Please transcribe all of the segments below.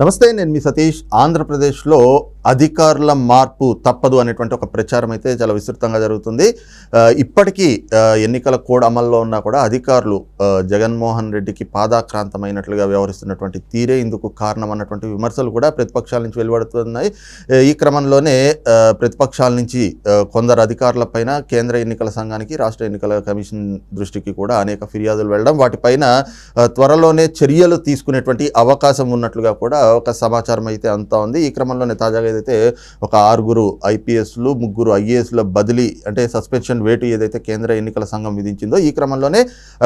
నమస్తే నేను మీ సతీష్. ఆంధ్రప్రదేశ్లో అధికారుల మార్పు తప్పదు అనేటువంటి ఒక ప్రచారం అయితే చాలా విస్తృతంగా జరుగుతుంది. ఇప్పటికీ ఎన్నికల కోడ్ అమల్లో ఉన్నా కూడా అధికారులు జగన్మోహన్ రెడ్డికి పాదాక్రాంతమైనట్లుగా వ్యవహరిస్తున్నటువంటి తీరే ఇందుకు కారణం అన్నటువంటి విమర్శలు కూడా ప్రతిపక్షాల నుంచి వెలువడుతున్నాయి. ఈ క్రమంలోనే ప్రతిపక్షాల నుంచి కొందరు అధికారులపైన కేంద్ర ఎన్నికల సంఘానికి రాష్ట్ర ఎన్నికల కమిషన్ దృష్టికి కూడా అనేక ఫిర్యాదులు వెళ్ళడం వాటిపైన త్వరలోనే చర్యలు తీసుకునేటువంటి అవకాశం ఉన్నట్లుగా కూడా ఒక సమాచారం అయితే అంతా ఉంది. ఈ క్రమంలోనే తాజాగా ఏదైతే ఒక ఆరుగురు ఐపీఎస్లు ముగ్గురు ఐఏఎస్ల బదిలీ అంటే సస్పెన్షన్ వేటు ఏదైతే కేంద్ర ఎన్నికల సంఘం విధించిందో ఈ క్రమంలోనే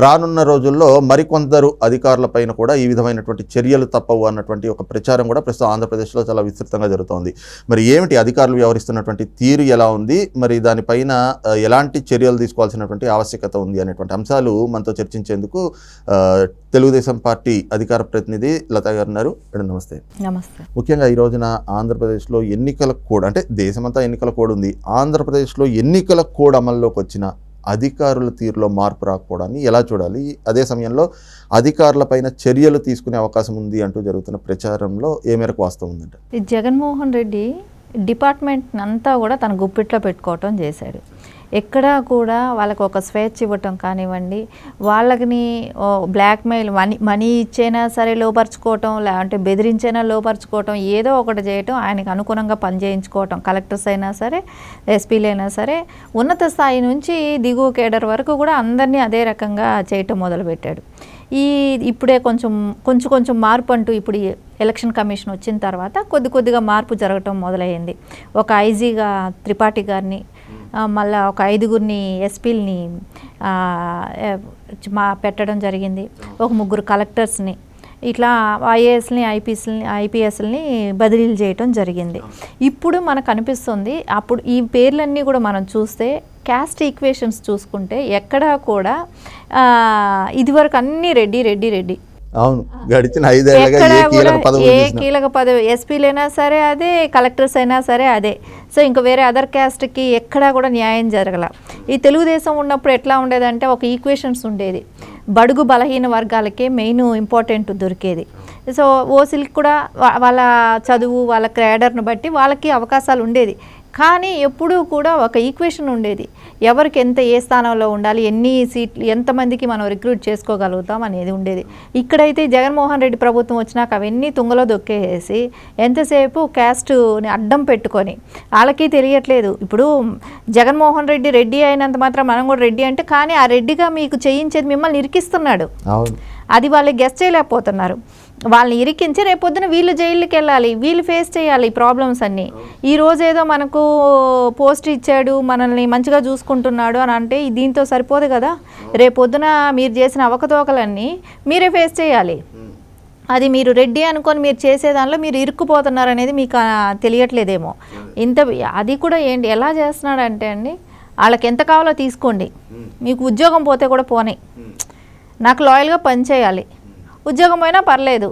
రానున్న రోజుల్లో మరికొందరు అధికారులపైన కూడా ఈ విధమైనటువంటి చర్యలు తప్పవు అన్నటువంటి ఒక ప్రచారం కూడా ప్రస్తుతం ఆంధ్రప్రదేశ్లో చాలా విస్తృతంగా జరుగుతోంది. మరి ఏమిటి అధికారులు వ్యవహరిస్తున్నటువంటి తీరు ఎలా ఉంది? మరి దానిపైన ఎలాంటి చర్యలు తీసుకోవాల్సినటువంటి ఆవశ్యకత ఉంది అనేటువంటి అంశాలు మనతో చర్చించేందుకు తెలుగుదేశం పార్టీ అధికార ప్రతినిధి లతా గారు ఉన్నారు. నమస్తే. నమస్తే. ముఖ్యంగా ఈ రోజున ఆంధ్రప్రదేశ్లో ఎన్నికల కోడ్ అంటే దేశమంతా ఎన్నికల కోడ్ ఉంది. ఆంధ్రప్రదేశ్లో ఎన్నికల కోడ్ అమల్లోకి వచ్చిన అధికారుల తీరులో మార్పు రాకపోవడాన్ని ఎలా చూడాలి? అదే సమయంలో అధికారులపైన చర్యలు తీసుకునే అవకాశం ఉంది అంటూ జరుగుతున్న ప్రచారంలో ఏ మేరకు వాస్తవం ఉందంటే జగన్మోహన్ రెడ్డి డిపార్ట్మెంట్ అంతా కూడా తన గుప్పిట్లో పెట్టుకోవటం చేశాడు. ఎక్కడా కూడా వాళ్ళకు ఒక స్వేచ్ఛ ఇవ్వటం కానివ్వండి వాళ్ళని బ్లాక్మెయిల్ మనీ మనీ ఇచ్చైనా సరే లోపరుచుకోవటం లేదంటే బెదిరించైనా లోపరుచుకోవటం ఏదో ఒకటి చేయటం ఆయనకు అనుగుణంగా పని చేయించుకోవటం కలెక్టర్స్ అయినా సరే ఎస్పీలు అయినా సరే ఉన్నత స్థాయి నుంచి దిగువ కేడర్ వరకు కూడా అందరినీ అదే రకంగా చేయటం మొదలుపెట్టాడు. ఈ ఇప్పుడే కొంచెం కొంచెం కొంచెం మార్పు అంటూ ఇప్పుడు ఎలక్షన్ కమిషన్ వచ్చిన తర్వాత కొద్ది కొద్దిగా మార్పు జరగటం మొదలైంది. ఒక ఐజీగా త్రిపాఠి గారిని మళ్ళా ఒక ఐదుగురిని ఎస్పీలని మా పెట్టడం జరిగింది. ఒక ముగ్గురు కలెక్టర్స్ని. ఇట్లా ఐఏఎస్ని ఐపీఎస్ని ఐపీఎస్ని బదిలీలు చేయటం జరిగింది. ఇప్పుడు మనకు అనిపిస్తుంది అప్పుడు ఈ పేర్లన్నీ కూడా మనం చూస్తే క్యాస్ట్ ఈక్వేషన్స్ చూసుకుంటే ఎక్కడా కూడా ఇదివరకు అన్నీ రెడ్డి రెడ్డి రెడ్డి. అవును. గడిచిన ఐదేళ్ళుగా ఏ కూడా కీలక పదవులు ఏ కీలక పదవి ఎస్పీలైనా సరే అదే కలెక్టర్స్ అయినా సరే అదే. సో ఇంకా వేరే అదర్ క్యాస్ట్కి ఎక్కడా కూడా న్యాయం జరగల. ఈ తెలుగుదేశం ఉన్నప్పుడు ఎట్లా ఉండేదంటే ఒక ఈక్వేషన్స్ ఉండేది. బడుగు బలహీన వర్గాలకే మెయిన్ ఇంపార్టెంట్ దొరికేది. సో ఓసీలకి కూడా వాళ్ళ చదువు వాళ్ళ క్రేడర్ను బట్టి వాళ్ళకి అవకాశాలు ఉండేది. కానీ ఎప్పుడూ కూడా ఒక ఈక్వేషన్ ఉండేది. ఎవరికి ఎంత ఏ స్థానంలో ఉండాలి ఎన్ని సీట్లు ఎంతమందికి మనం రిక్రూట్ చేసుకోగలుగుతాం అనేది ఉండేది. ఇక్కడైతే జగన్మోహన్ రెడ్డి ప్రభుత్వం వచ్చినాక అవన్నీ తుంగలో దొక్కేసి ఎంతసేపు క్యాస్ట్ని అడ్డం పెట్టుకొని వాళ్ళకి తెలియట్లేదు. ఇప్పుడు జగన్మోహన్ రెడ్డి రెడ్డి అయినంత మాత్రం మనం కూడా రెడ్డి అంటే కానీ ఆ రెడ్డిగా మీకు చేయించేది మిమ్మల్ని ఇరికిస్తున్నాడు. అది వాళ్ళు గెస్ట్ చేయలేకపోతున్నారు. వాళ్ళని ఇరికించి రేపొద్దున వీళ్ళు జైలుకి వెళ్ళాలి వీళ్ళు ఫేస్ చేయాలి ప్రాబ్లమ్స్ అన్నీ. ఈ రోజు ఏదో మనకు పోస్ట్ ఇచ్చాడు మనల్ని మంచిగా చూసుకుంటున్నాడు అని అంటే దీంతో సరిపోదు కదా. రేపొద్దున మీరు చేసిన అవకతవకలన్నీ మీరే ఫేస్ చేయాలి. అది మీరు రెడ్డి అనుకొని మీరు చేసే దానిలో మీరు ఇరుక్కుపోతున్నారు అనేది మీకు తెలియట్లేదేమో. ఇంత అది కూడా ఏంటి ఎలా చేస్తున్నాడంటే అండి వాళ్ళకి ఎంత కావాలో తీసుకోండి. మీకు ఉద్యోగం పోతే కూడా పోనీ. నాకు లాయల్గా పనిచేయాలి. ఉద్యోగం పోయినా పర్లేదు.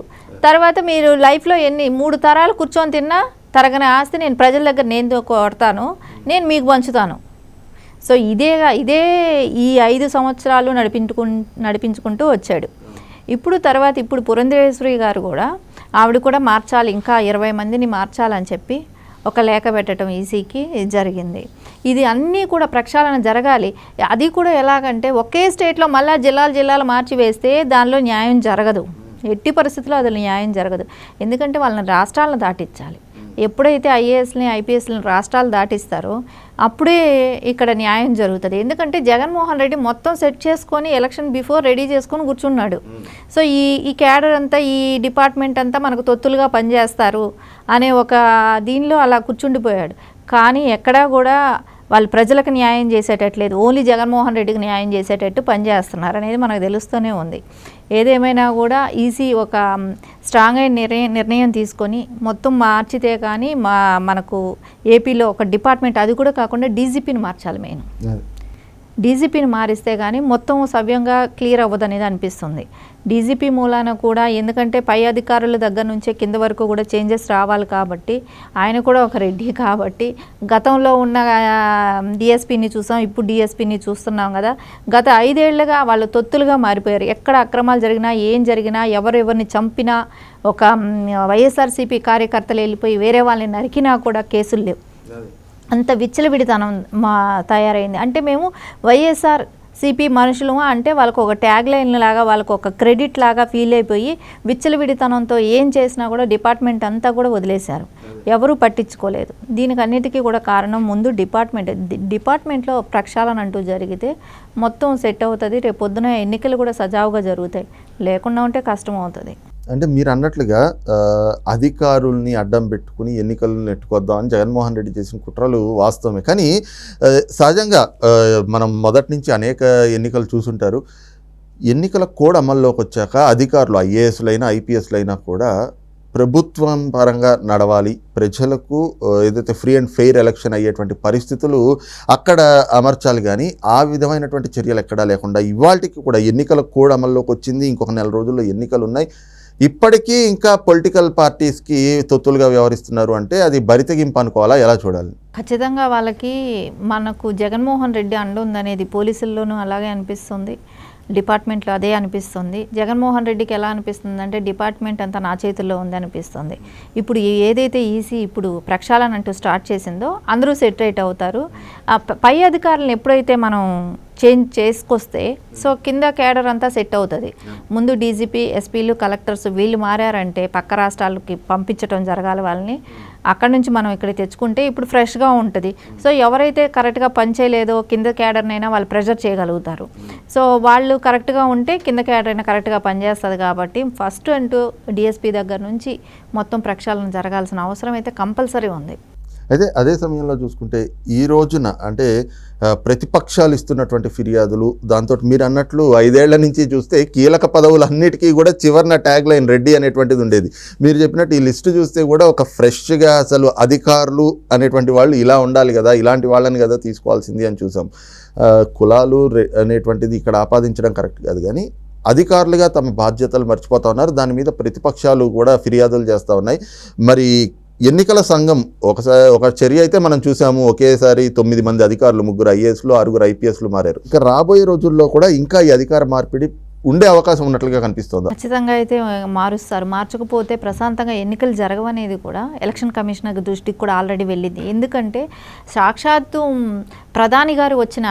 తర్వాత మీరు లైఫ్లో ఎన్ని మూడు తరాలు కూర్చొని తిన్నా తరగని ఆస్తి నేను ప్రజల దగ్గర నేను కొడతాను నేను మీకు పంచుతాను. సో ఇదేగా ఇదే ఈ ఐదు సంవత్సరాలు నడిపించుకు నడిపించుకుంటూ వచ్చాడు. ఇప్పుడు తర్వాత ఇప్పుడు పురంధేశ్వరి గారు కూడా ఆవిడ కూడా మార్చాలి ఇంకా ఇరవై మందిని మార్చాలని చెప్పి ఒక లేఖ పెట్టడం ఈసీకి జరిగింది. ఇది అన్నీ కూడా ప్రక్షాళన జరగాలి. అది కూడా ఎలాగంటే ఒకే స్టేట్లో మళ్ళా జిల్లాలు జిల్లాలు మార్చి వేస్తే దానిలో న్యాయం జరగదు. ఎట్టి పరిస్థితుల్లో అది న్యాయం జరగదు. ఎందుకంటే వాళ్ళని రాష్ట్రాలను దాటించాలి. ఎప్పుడైతే ఐఏఎస్ని ఐపీఎస్ని రాష్ట్రాలు దాటిస్తారో అప్పుడే ఇక్కడ న్యాయం జరుగుతుంది. ఎందుకంటే జగన్మోహన్ రెడ్డి మొత్తం సెట్ చేసుకొని ఎలక్షన్ బిఫోర్ రెడీ చేసుకొని కూర్చున్నాడు. సో ఈ ఈ క్యాడర్ అంతా ఈ డిపార్ట్మెంట్ అంతా మనకు తొత్తులుగా పనిచేస్తారు అనే ఒక దీనిలో అలా కూర్చుండిపోయాడు. కానీ ఎక్కడా కూడా వాళ్ళు ప్రజలకు న్యాయం చేసేటట్లేదు. ఓన్లీ జగన్మోహన్ రెడ్డికి న్యాయం చేసేటట్టు పనిచేస్తున్నారు అనేది మనకు తెలుస్తూనే ఉంది. ఏదేమైనా కూడా ఈసీ ఒక స్ట్రాంగ్ అయిన నిర్ణయం నిర్ణయం తీసుకొని మొత్తం మార్చితే కానీ మా మనకు ఏపీలో ఒక డిపార్ట్మెంట్ అది కూడా కాకుండా డీజీపీని మార్చాలి మెయిన్. డీజీపీని మారిస్తే కానీ మొత్తం సవ్యంగా క్లియర్ అవ్వదు అనేది అనిపిస్తుంది. డీజీపీ మూలాన కూడా ఎందుకంటే పై అధికారుల దగ్గర నుంచే కింద వరకు కూడా చేంజెస్ రావాలి కాబట్టి ఆయన కూడా ఒక రెడ్డి కాబట్టి గతంలో ఉన్న డిఎస్పీని చూసాం ఇప్పుడు డిఎస్పీని చూస్తున్నాం కదా. గత ఐదేళ్ళుగా వాళ్ళు తొత్తులుగా మారిపోయారు. ఎక్కడ అక్రమాలు జరిగినా ఏం జరిగినా ఎవరు ఎవరిని చంపినా ఒక వైఎస్ఆర్సీపీ కార్యకర్తలు వెళ్ళిపోయి వేరే వాళ్ళని నరికినా కూడా కేసులు లేవు. అంత విచ్చలవిడితనం మా తయారైంది. అంటే మేము వైఎస్ఆర్ సిపి మనుషులు అంటే వాళ్ళకు ఒక ట్యాగ్ లైన్ లాగా వాళ్ళకు ఒక క్రెడిట్ లాగా ఫీల్ అయిపోయి విచ్చలవిడితనంతో ఏం చేసినా కూడా డిపార్ట్మెంట్ అంతా కూడా వదిలేశారు. ఎవరూ పట్టించుకోలేదు. దీనికి అన్నిటికీ కూడా కారణం ముందు డిపార్ట్మెంట్. డిపార్ట్మెంట్లో ప్రక్షాళన అంటూ జరిగితే మొత్తం సెట్ అవుతుంది. రేపు పొద్దున ఎన్నికలు కూడా సజావుగా జరుగుతాయి. లేకుండా ఉంటే కష్టం అవుతుంది. అంటే మీరు అన్నట్లుగా అధికారుల్ని అడ్డం పెట్టుకుని ఎన్నికలను నెట్టుకొద్దామని జగన్మోహన్ రెడ్డి చేసిన కుట్రలు వాస్తవమే. కానీ సహజంగా మనం మొదటి నుంచి అనేక ఎన్నికలు చూసుంటారు. ఎన్నికల కోడ్ అమల్లోకి వచ్చాక అధికారులు ఐఏఎస్లైనా ఐపీఎస్లైనా కూడా ప్రభుత్వం పరంగా నడవాలి. ప్రజలకు ఏదైతే ఫ్రీ అండ్ ఫెయిర్ ఎలక్షన్ అయ్యేటువంటి పరిస్థితులు అక్కడ అమర్చాలి కానీ ఆ విధమైనటువంటి చర్యలు ఎక్కడా లేకుండా ఇవాళకి కూడా ఎన్నికల కోడ్ అమల్లోకి వచ్చింది. ఇంకొక నెల రోజుల్లో ఎన్నికలు ఉన్నాయి. ఇప్పటికీ ఇంకా పొలిటికల్ పార్టీస్కి తొత్తులుగా వ్యవహరిస్తున్నారు అంటే అది బరితెగింపు అనుకోవాలా? ఎలా చూడాలి? ఖచ్చితంగా వాళ్ళకి మనకు జగన్మోహన్ రెడ్డి అండ ఉందనేది పోలీసుల్లోనూ అలాగే అనిపిస్తుంది. డిపార్ట్మెంట్లో అదే అనిపిస్తుంది. జగన్మోహన్ రెడ్డికి ఎలా అనిపిస్తుంది అంటే డిపార్ట్మెంట్ అంతా నా చేతుల్లో ఉంది అనిపిస్తుంది ఇప్పుడు ఏదైతే ఈసీ ఇప్పుడు ప్రక్షాళన అంటూ స్టార్ట్ చేసిందో అందరూ సెటరేట్ అవుతారు. పై అధికారులను ఎప్పుడైతే మనం చేంజ్ చేసుకొస్తే సో కింద కేడర్ అంతా సెట్ అవుతుంది. ముందు డీజీపీ ఎస్పీలు కలెక్టర్స్ వీళ్ళు మారారంటే పక్క రాష్ట్రాలకి పంపించడం జరగాలి వాళ్ళని. అక్కడ నుంచి మనం ఇక్కడ తెచ్చుకుంటే ఇప్పుడు ఫ్రెష్గా ఉంటుంది. సో ఎవరైతే కరెక్ట్గా పనిచేయలేదో కింద క్యాడర్నైనా వాళ్ళు ప్రెషర్ చేయగలుగుతారు. సో వాళ్ళు కరెక్ట్గా ఉంటే కింద క్యాడర్ అయినా కరెక్ట్గా పనిచేస్తుంది కాబట్టి ఫస్ట్ అంటూ డిఎస్పీ దగ్గర నుంచి మొత్తం ప్రక్షాళన జరగాల్సిన అవసరం అయితే కంపల్సరీ ఉంది. అయితే అదే సమయంలో చూసుకుంటే ఈ రోజున అంటే ప్రతిపక్షాలు ఇస్తున్నటువంటి ఫిర్యాదులు దాంతో మీరు అన్నట్లు ఐదేళ్ళ నుంచి చూస్తే కీలక పదవులు అన్నిటికీ కూడా చివరిన ట్యాగ్ లైన్ రెడ్డి అనేటువంటిది ఉండేది. మీరు చెప్పినట్టు ఈ లిస్టు చూస్తే కూడా ఒక ఫ్రెష్గా అసలు అధికారులు అనేటువంటి వాళ్ళు ఇలా ఉండాలి కదా ఇలాంటి వాళ్ళని కదా తీసుకోవాల్సింది అని చూసాం. కులాలు అనేటువంటిది ఇక్కడ ఆపాదించడం కరెక్ట్ కాదు కానీ అధికారులుగా తమ బాధ్యతలు మర్చిపోతా ఉన్నారు. దాని మీద ప్రతిపక్షాలు కూడా ఫిర్యాదులు చేస్తూ ఉన్నాయి. మరి ఎన్నికల సంఘం ఒకసారి ఒక చర్య అయితే మనం చూసాము. ఒకేసారి తొమ్మిది మంది అధికారులు ముగ్గురు ఐఏఎస్లు ఆరుగురు ఐపీఎస్లు మారారు. ఇక రాబోయే రోజుల్లో కూడా ఇంకా ఈ అధికార మార్పిడి ఉండే అవకాశం ఉన్నట్లుగా కనిపిస్తుంది. ఖచ్చితంగా అయితే మారుస్తారు. మార్చకపోతే ప్రశాంతంగా ఎన్నికలు జరగవనేది కూడా ఎలక్షన్ కమిషనర్ దృష్టికి కూడా ఆల్రెడీ వెళ్ళింది. ఎందుకంటే సాక్షాత్తు ప్రధాని గారు వచ్చిన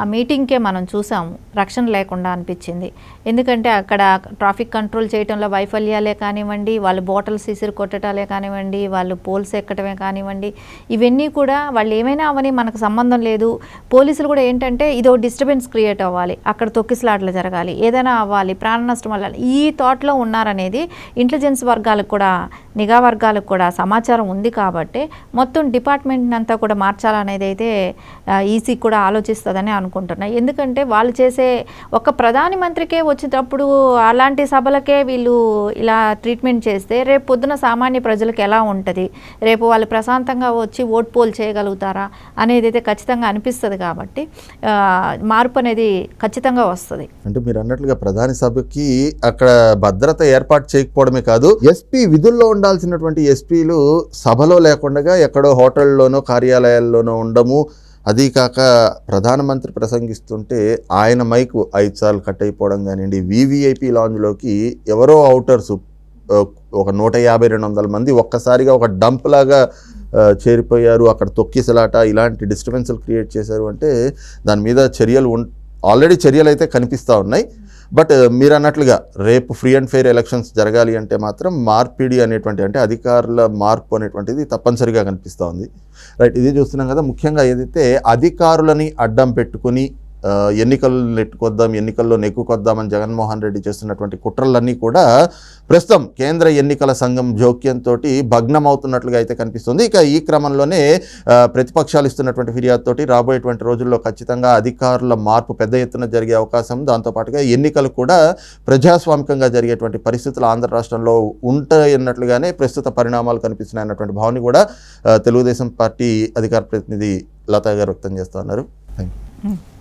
ఆ మీటింగ్కే మనం చూసాము. రక్షణ లేకుండా అనిపించింది. ఎందుకంటే అక్కడ ట్రాఫిక్ కంట్రోల్ చేయడంలో వైఫల్యాలే కానివ్వండి వాళ్ళు బాటిల్స్ ఇసిరి కొట్టడాలే కానివ్వండి వాళ్ళు పోల్స్ ఎక్కడమే కానివ్వండి ఇవన్నీ కూడా వాళ్ళు ఏమైనా అవని మనకు సంబంధం లేదు. పోలీసులు కూడా ఏంటంటే ఇదో డిస్టర్బెన్స్ క్రియేట్ అవ్వాలి. అక్కడ తొక్కిసలాట్లు జరగాలి. ఏదైనా అవ్వాలి. ప్రాణ నష్టం వల్ల ఈ థాట్లో ఉన్నారనేది ఇంటెలిజెన్స్ వర్గాలకు కూడా నిఘా వర్గాలకు కూడా సమాచారం ఉంది కాబట్టి మొత్తం డిపార్ట్మెంట్ అంతా కూడా మార్చాలనేది అయితే ఈసీ కూడా ఆలోచిస్తుందని అనుకుంటున్నా. ఎందుకంటే వాళ్ళు చేసే ఒక ప్రధాని మంత్రికే వచ్చేటప్పుడు అలాంటి సభలకే వీళ్ళు ఇలా ట్రీట్మెంట్ చేస్తే రేపు పొద్దున సామాన్య ప్రజలకు ఎలా ఉంటుంది? రేపు వాళ్ళు ప్రశాంతంగా వచ్చి ఓట్ పోల్ చేయగలుగుతారా? అనేది అయితే ఖచ్చితంగా అనిపిస్తుంది కాబట్టి మార్పు అనేది ఖచ్చితంగా వస్తుంది. అంటే మీరు అన్నట్లుగా ప్రధాని సభకి అక్కడ భద్రత ఏర్పాటు చేయకపోవడమే కాదు ఎస్పీ విధుల్లో ఉండాల్సినటువంటి ఎస్పీలు సభలో లేకుండా ఎక్కడో హోటల్లోనో కార్యాలయాల్లోనో ఉండము అది కాక ప్రధానమంత్రి ప్రసంగిస్తుంటే ఆయన మైకు ఐదు సార్లు కట్ అయిపోవడం కానివ్వండి వివిఐపి లాంజ్లోకి ఎవరో అవుటర్స్ ఒక నూట యాభై రెండు వందల మంది ఒక్కసారిగా ఒక డంప్ లాగా చేరిపోయారు. అక్కడ తొక్కిసలాట ఇలాంటి డిస్టర్బెన్స్లు క్రియేట్ చేశారు అంటే దాని మీద చర్యలు ఉన్ ఆల్రెడీ చర్యలు అయితే కనిపిస్తూ ఉన్నాయి. బట్ uh, మీరు అన్నట్లుగా రేపు ఫ్రీ అండ్ ఫెయిర్ ఎలక్షన్స్ జరగాలి అంటే మాత్రం మార్పిడి అనేటువంటి అంటే అధికారుల మార్పు అనేటువంటిది తప్పనిసరిగా కనిపిస్తూ ఉంది. రైట్ ఇది చూస్తున్నాం కదా ముఖ్యంగా ఏదైతే అధికారులని అడ్డం పెట్టుకుని ఎన్నికలు నెట్టుకొద్దాం ఎన్నికల్లో నెక్కుకొద్దామని జగన్మోహన్ రెడ్డి చేస్తున్నటువంటి కుట్రలన్నీ కూడా ప్రస్తుతం కేంద్ర ఎన్నికల సంఘం జోక్యంతో భగ్నం అవుతున్నట్లుగా అయితే కనిపిస్తుంది. ఇక ఈ క్రమంలోనే ప్రతిపక్షాలు ఇస్తున్నటువంటి ఫిర్యాదుతోటి రాబోయేటువంటి రోజుల్లో ఖచ్చితంగా అధికారుల మార్పు పెద్ద ఎత్తున జరిగే అవకాశం దాంతోపాటుగా ఎన్నికలు కూడా ప్రజాస్వామికంగా జరిగేటువంటి పరిస్థితులు ఆంధ్ర రాష్ట్రంలో ఉంటాయన్నట్లుగానే ప్రస్తుత పరిణామాలు కనిపిస్తున్నాయి అన్నటువంటి భావన కూడా తెలుగుదేశం పార్టీ అధికార ప్రతినిధి లతా గారు వ్యక్తం చేస్తున్నారు థ్యాంక్ యూ